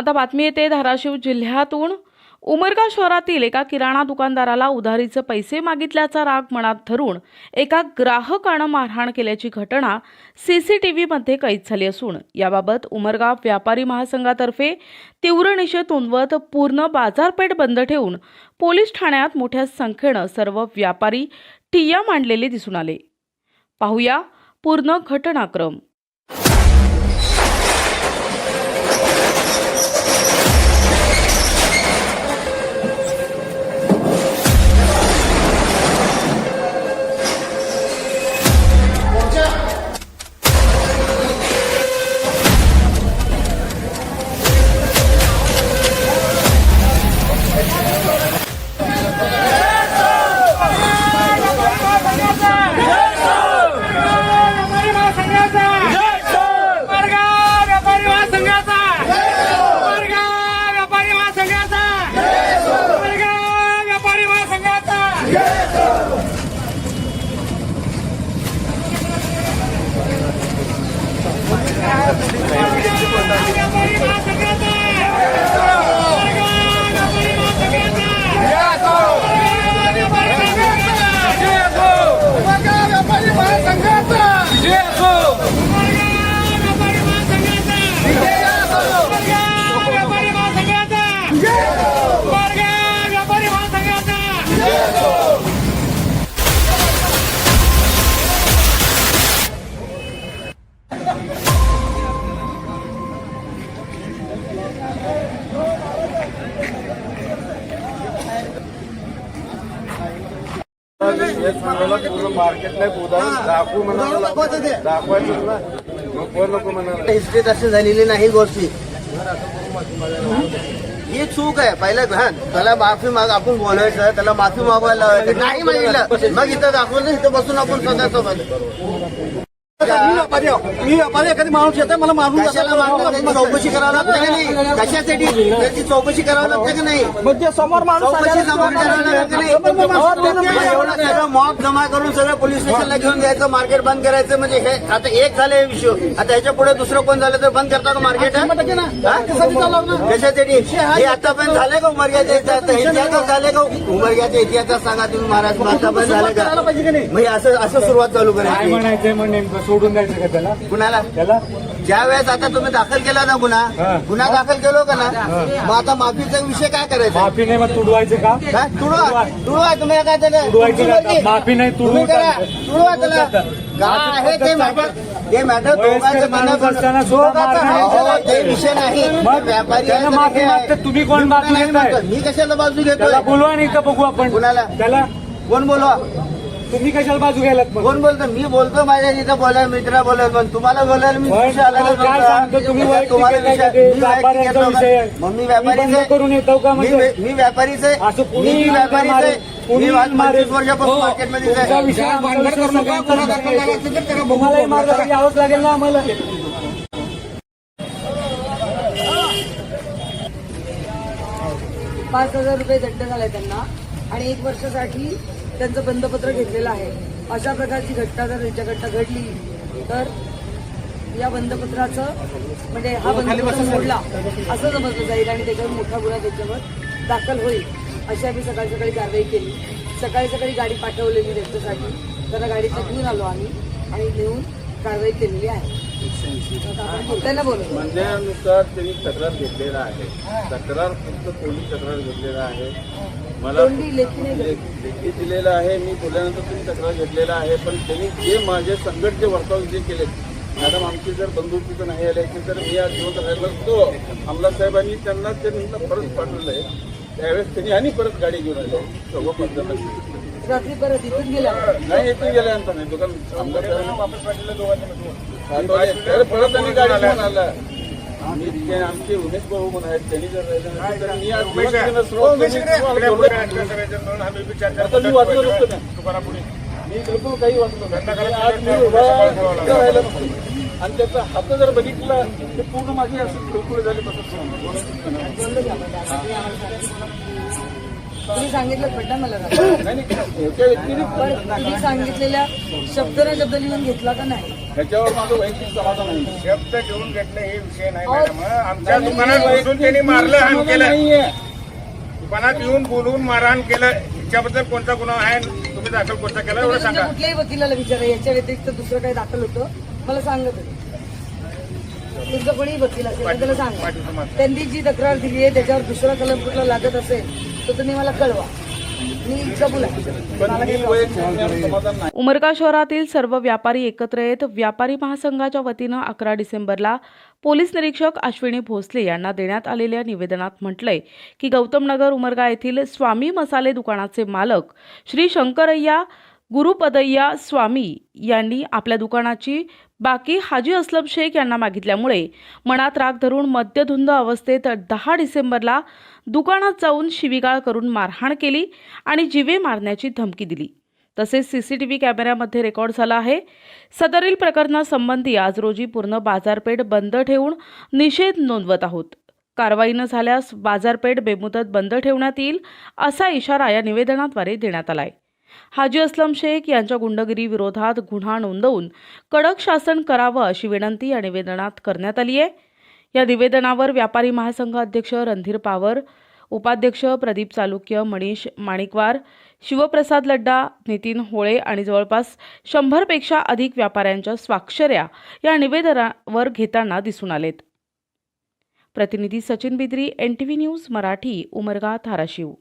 आता बातमी येते धाराशिव जिल्ह्यातून. उमरगा शहरातील एका किराणा दुकानदाराला उधारीचे पैसे मागितल्याचा राग मनात धरून एका ग्राहकानं मारहाण केल्याची घटना सी सी टी व्हीमध्ये कैद झाली असून याबाबत उमरगा व्यापारी महासंघातर्फे तीव्र निषेध नोंदवत पूर्ण बाजारपेठ बंद ठेवून पोलीस ठाण्यात मोठ्या संख्येनं सर्व व्यापारी ठिय्या मांडलेले दिसून आले. पाहूया पूर्ण घटनाक्रम. हेच म्हणाला दाखवू दाखवायचं ना नको नको अशी झालेली नाही गोष्टी. ही चूक आहे. पहिला घाण त्याला माफी माग आपण बोलायचं त्याला माफी मागवायला नाही मागितलं. मग इथं दाखवलं इथं बसून आपण स्वतः मी व्यापारी आहो. मी व्यापारी एखादी माणूस येतो मला मारून कशाला मागवलं? त्याची चौकशी करावं लागतं का नाही? कशासाठी? त्याची चौकशी करावं लागतं का नाही? म्हणजे समोर माणूस चौकशी जमा करावं लागतं का नाही? एवढं सगळं मॉब जमा करून सगळं पोलीस स्टेशनला घेऊन जायचं मार्केट बंद करायचं. म्हणजे हे आता एक झालं हे विषय आता ह्याच्या पुढे दुसरं कोण झालं तर बंद करता का मार्केट कशासाठी हे आतापर्यंत झालं का उमरग्याच्या इतिहासात इतिहासात झाले का उमरग्याच्या इतिहासात सांगा तुम्ही महाराज आतापर्यंत झालं का? म्हणजे असं असं सुरुवात चालू काय करायची म्हणायचंय मग नेमकं? सोडून द्यायचं का त्याला? कुणाला त्याला? ज्या वेळेस आता तुम्ही दाखल केला ना गुन्हा हा. गुन्हा दाखल केलो का ना मग आता माफीचा विषय काय करायचा? माफी नाही मग तुडवायचं का? काय? तुडवा. तुडवा. तुम्ही काय त्याला. तुडवायचं का? माफी नाही, तुडवू करा. तुडवा त्याला. काय आहे ते मॅटर? ते मॅटर वयस्कर माणूस असताना सुद्धा मारहाण ते विषय नाही. मग व्यापारी त्याला आहे, माफी आहे. मागतात, तुम्ही कोण माफी नाही घेताय? मागतो. मी कशाला बाजू त्याला घेतोय बोलवा नाही का बघू आपण. कुणाला? त्याला? कोण बोलवा? तुम्ही कशाला बाजू घ्यायलात मग कोण बोलतो मी बोलतो माझ्या तिथं बोलायला मित्र बोलायला पण तुम्हाला बोलायला मी पण विषय आला तुम्हाला काय नव्हता. सांगतो तुम्ही वैयक्तिक तुम्हाला आहे का विषय- ते? मी वैयक्तिक व्यापाऱ्यांचा येतो का? विषय आहे. मग मी मी व्यापारीच बंद आहे. करून येतो का मी म्हणजे? मी व्यापारीच आहे असं कुणी मी व्यापारीच मारेल, आहे कुणी मी आज मारेल. पंचवीस वर्षापासून मार्केटमध्ये तुमचा आहे. विषय आमचा विषय सगळ्यांचा आहे. तुम्हालाही मार्ग यावंच लागेल ना आम्हाला पाच हजार रुपये दंड झालाय त्यांना आणि एक वर्षासाठी त्यांचं बंदपत्र घेतलेलं आहे. अशा प्रकारची घटना जर त्यांच्याकडनं घडली तर या बंदपत्राचं म्हणजे हा बंदपत्र मोडला असं समजलं जाईल आणि त्याच्यावर मोठा गुन्हा त्याच्यावर दाखल होईल. अशी आम्ही सकाळी सकाळी कारवाई केली. सकाळी सकाळी गाडी पाठवलेली त्यांच्यासाठी त्यांना गाडीचं घेऊन आलो आम्ही आणि नेऊन कारवाई केलेली आहे. त्यांना बोलू. म्हणण्यानुसार त्यांनी तक्रार घेतलेला आहे. तक्रार फक्त पोलीस तक्रार घेतलेला आहे. मला लेखी दिलेलं आहे मी बोलल्यानंतर तुम्ही तक्रार घेतलेला आहे पण त्यांनी जे माझे संकट जे वर्तवून जे केले मॅडम आमची जर बंधुकीचं नाही आले की तर मी आज जिवंत राहिलो असतो. अंमला साहेबांनी त्यांना ते नंतर परत पाठवलं आहे त्यावेळेस त्यांनी आणि परत गाडी घेऊन आले. सगळं पद्धत रात्री परत इथून गेला. नाही इथून गेल्यानंतर नाही दुकान. आमदार साहेबांनी वापस पाठवलं दोघांनी परत त्यांनी गाडी घेऊन आला. ते आमचे उमेश भाऊ म्हणून आहेत त्यांनी जर तर मी वाचलो नसतो बिलकुल काही वाचलो नाही. आज मी उभा इथं राहिलो नसतो. आणि त्याचा हात जर बघितला ते पूर्ण माझी अशी खुळखुळ झाली तुम्ही सांगितलं पडला मला पण तुम्ही सांगितलेल्या शब्द ना शब्द लिहून घेतला का नाही. ह्याच्यावर माझं वैयक्तिक समाधान नाही शब्द घेऊन घेतले हे विषय नाही मॅडम. आमच्या दुकानात त्यांनी मारलं समाधान केलं. दुकानात येऊन बोलवून मारहाण केलं. याच्याबद्दल कोणता गुन्हा आहे तुम्ही दाखल कोणता केला एवढं सांगा. कुठल्याही वकिलाला विचारा. याच्या व्यतिरिक्त दुसरं काही दाखल होतं मला सांगत होते तुमचं कोणी वकील असेल तर त्याला सांगा. त्यांनी जी तक्रार दिली आहे त्याच्यावर दुसरा कलम कुठला लागत असेल तर तुम्ही मला कळवा. उमरगा शहरातील सर्व व्यापारी एकत्र येत व्यापारी महासंघाच्या वतीनं अकरा डिसेंबरला पोलीस निरीक्षक अश्विनी भोसले यांना देण्यात आलेल्या निवेदनात म्हटलंय की गौतमनगर उमरगा येथील स्वामी मसाले दुकानाचे मालक श्री शंकरय्या गुरुपदय्या स्वामी यांनी आपल्या दुकानाची बाकी हाजी असलम शेख यांना मागितल्यामुळे मनात राग धरून मद्यधुंद अवस्थेत दहा डिसेंबरला दुकानात जाऊन शिवीगाळ करून मारहाण केली आणि जिवे मारण्याची धमकी दिली. तसेच सी सी टी व्ही कॅमेऱ्यामध्ये रेकॉर्ड झाला आहे. सदरील प्रकरणासंबंधी आज रोजी पूर्ण बाजारपेठ बंद ठेवून निषेध नोंदवत आहोत. कारवाई न झाल्यास बाजारपेठ बेमुदत बंद ठेवण्यात येईल असा इशारा या निवेदनाद्वारे देण्यात आला आहे हाजी असलम शेख यांच्या गुंडगिरी विरोधात गुन्हा नोंदवून कडक शासन करावं अशी विनंती या निवेदनात करण्यात आली आहे. या निवेदनावर व्यापारी महासंघ अध्यक्ष रणधीर पावर उपाध्यक्ष प्रदीप चालुक्य मनीष माणिकवार शिवप्रसाद लड्डा नितीन होळे आणि जवळपास शंभरपेक्षा अधिक व्यापाऱ्यांच्या स्वाक्षऱ्या या निवेदनावर घेताना दिसून आलेत. प्रतिनिधी Sachin Bidri N T V news Marathi Umarga Dharashiv.